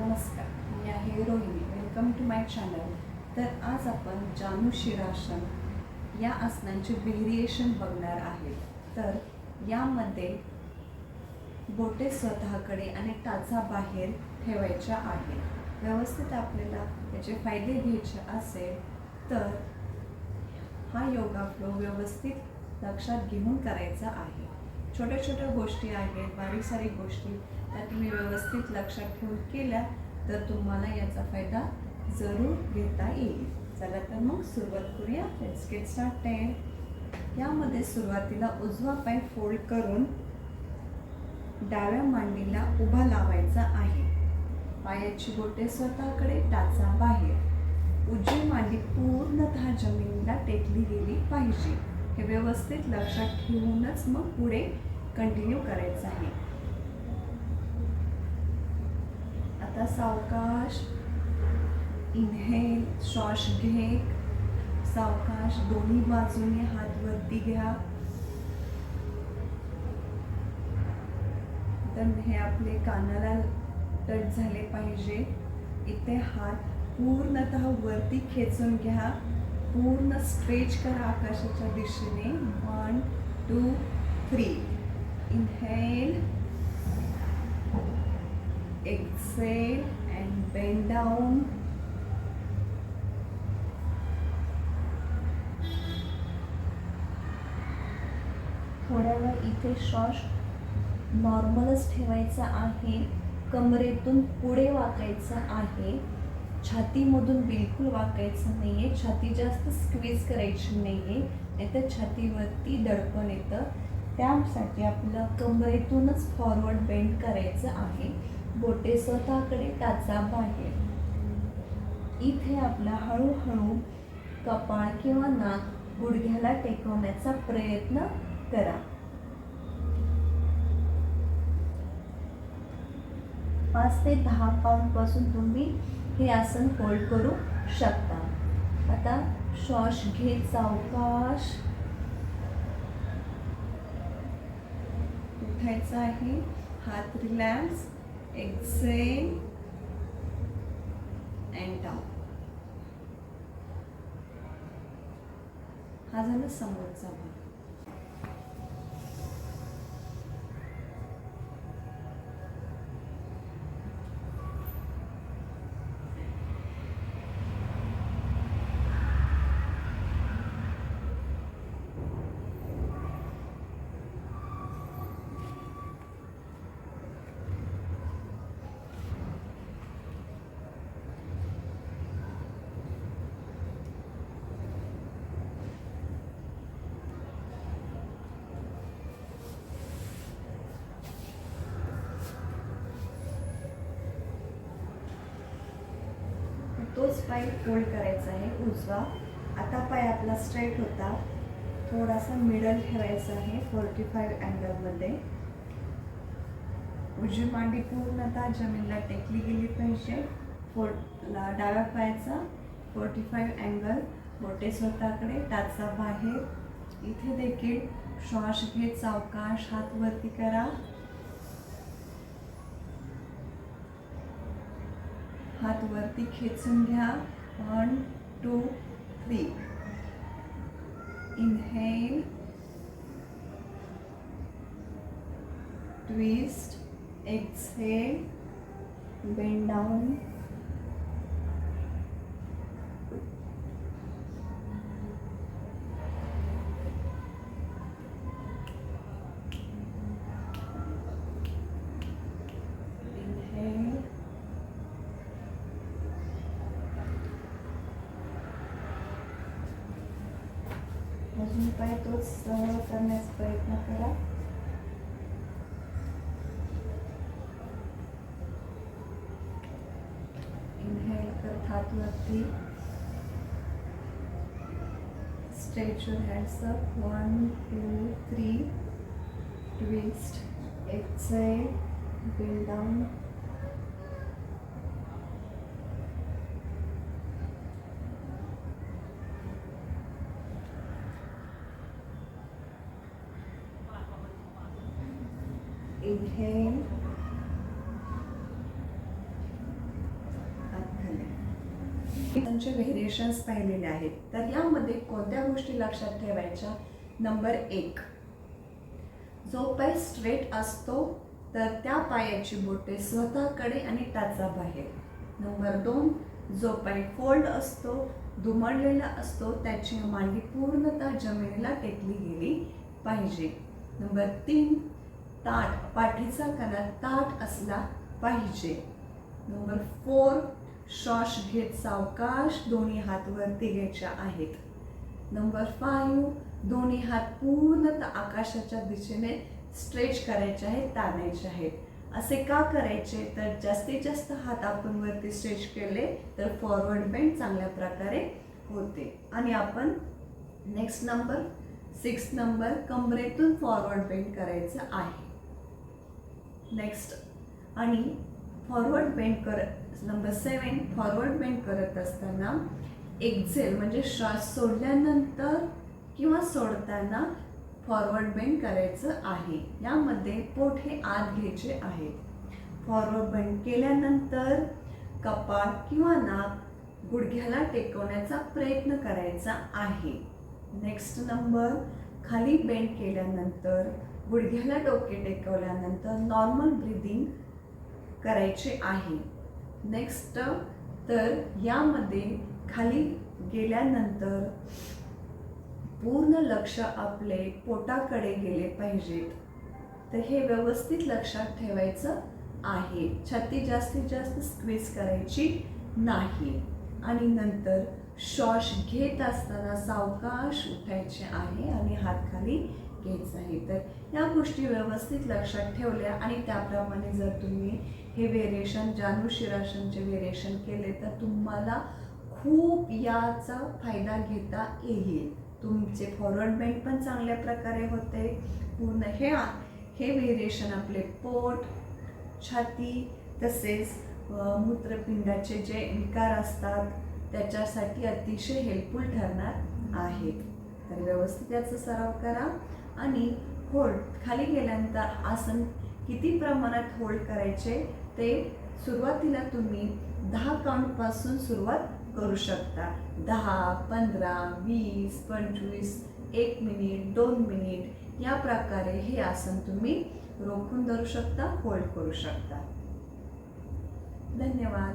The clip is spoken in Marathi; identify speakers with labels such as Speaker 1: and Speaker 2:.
Speaker 1: नमस्कार मी आहे Rohini. Welcome to my channel तर आज आपण जानू शिरासन या आसनांचे व्हेरिएशन बघणार आहे. तर यामध्ये बोटे स्वतःकडे आणि टाचा बाहेर ठेवायच्या आहेत व्यवस्थित आपल्याला त्याचे फायदे घ्यायचे असेल तर हा योगा फ्लो व्यवस्थित लक्षात घेऊन करायचा आहे. छोट्या छोट्या गोष्टी आहेत बारीक सारीक गोष्टी त्या तुम्ही व्यवस्थित लक्षात ठेवून केल्या तर तुम्हाला याचा फायदा जरूर घेता येईल. चला तर मग सुरुवात करूया. लेट्स गेट स्टार्टेड यामध्ये सुरुवातीला उजवा पाय फोल्ड करून डाव्या मांडीला उभा लावायचा आहे. पायाची बोटे स्वतःकडे टाचा बाहेर. उजवी मांडी पूर्णतः जमिनीला टेकली गेली पाहिजे. हे व्यवस्थित लक्षात ठेवूनच मग पुढे कंटिन्यू करायचं आहे. आता सावकाश इनहेल श्वास घे सावकाश दोन्ही बाजूने हात वरती घ्या. तर हे आपले कानाला टच झाले पाहिजे. इथे हात पूर्णतः वरती खेचून घ्या. पूर्ण स्ट्रेच करा आकाशाच्या दिशेने. One two three inhale. Exhale and bend down. थोड्या वेळ इथे श्वास नॉर्मलच ठेवायचा आहे. कमरेतून पुढे वाकायचं आहे. छातीमधून बिलकुल वाकायचं नाही आहे छाती जास्त स्क्वीज करायची नाही आहे नाहीतर छातीवरती दडपण येतं. त्यासाठी आपलं कमरेतूनच फॉरवर्ड बेंड करायचं आहे. बोटे स्वतःकडे टाचा बाहेर. इथे आपला हळूहळू कपाळ किंवा नाक गुडघ्याला टेकवण्याचा प्रयत्न करा. पाच ते दहा पाऊंडपासून तुम्ही हे आसन होल्ड करू शकता. आता श्वास घे सावकाश उठायचं आहे. हात रिलॅक्स एक्सेल अँड डाऊन हा झाला समोरचा भाग. तोच पाय फोल्ड करायचा आहे उजवा. आता पाय आपला स्ट्रेट होता. थोडासा मिडल ठेवायचा आहे फोर्टी फाईव्ह अँगलमध्ये उजवी मांडी पूर्णतः जमीनला टेकली गेली पाहिजे. फोर डाव्या पायाचा फोर्टी फाईव्ह अँगल बोटे स्वतःकडे टाचा बाहेर. इथे देखील श्वास घेत सावकाश हात वरती करा. हात वरती खेचून घ्या. One two three inhale twist exhale bend down inhale अजून पाय तोच सहळ करण्याचा प्रयत्न करा. इनहेल करत हात वरती. Stretch your hands up one two three twist exhale bill down inhale त्यांचे व्हेरिएशन्स पाहिलेले आहेत. तर यामध्ये कोणत्या गोष्टी लक्षात ठेवायच्या? नंबर एक. जो पाय स्ट्रेट असतो तर त्या पायाची बोटे स्वतःकडे आणि टाचा बाहेर. नंबर दोन जो पाय फोल्ड असतो दुमडलेला असतो त्याची मांडी पूर्णतः जमिनीला टेकली गेली पाहिजे. नंबर तीन ताट पाठीचा कणा ताट असला पाहिजे. नंबर फोर श्वास घेत सावकाश दोन्ही हात वरती घ्यायच्या आहेत. नंबर फाईव्ह दोन्ही हात पूर्णतः आकाशाच्या दिशेने स्ट्रेच करायचे आहेत ताणायचे आहेत. असे का करायचे? तर जास्तीत जास्त हात आपण वरती स्ट्रेच केले तर फॉरवर्ड बेंड चांगल्या प्रकारे होते. आणि आपण नेक्स्ट नंबर सिक्स नंबर कमरेतून फॉरवर्ड बेंड करायचं आहे. नेक्स्ट आणि फॉरवर्ड बेंड करत नंबर सेवन फॉरवर्ड बेंड करत असताना एक्झेल म्हणजे श्वास सोडल्यानंतर किंवा सोडताना फॉरवर्ड बेंड करायचं आहे. यामध्ये पोट हे आत घ्यायचे आहे. फॉरवर्ड बेंड केल्यानंतर कपाळ किंवा नाक गुडघ्याला टेकवण्याचा प्रयत्न करायचा आहे. नेक्स्ट नंबर खाली बेंड केल्यानंतर गुडघ्याला डोके टेकवल्यानंतर नॉर्मल ब्रिदिंग करायचे आहे. नेक्स्ट तर यामध्ये खाली गेल्यानंतर पूर्ण लक्ष आपले पोटाकडे गेले पाहिजेत. तर हे व्यवस्थित लक्षात ठेवायचं आहे. छाती जास्तीत जास्त स्क्वीज करायची नाही. आणि नंतर श्वास घेत असताना सावकाश उठायचे आहे आणि हात खाली घ्यायचा आहे. तर या गोष्टी व्यवस्थित लक्षात ठेवल्या आणि त्याप्रमाणे जर तुम्ही हे व्हेरिएशन जानू शिराशनचे वेरिएशन केले तर तुम्हाला खूप याचा फायदा घेता येईल. तुमचे फॉरवर्ड बेंड पण चांगल्या प्रकारे होते. पूर्ण हे हे व्हेरिएशन आपले पोट छाती तसेच मूत्रपिंडाचे जे विकार असतात त्याच्यासाठी अतिशय हेल्पफुल ठरणार आहेत तर व्यवस्थित याचा सराव करा. आणि होल्ड खाली गेल्यानंतर आसन किती प्रमाणात होल्ड करायचे ते सुरुवातीला तुम्ही दहा काउंटपासून सुरुवात करू शकता. दहा पंधरा वीस पंचवीस एक मिनिट दोन मिनिट या प्रकारे हे आसन तुम्ही रोखून धरू शकता होल्ड करू शकता. धन्यवाद.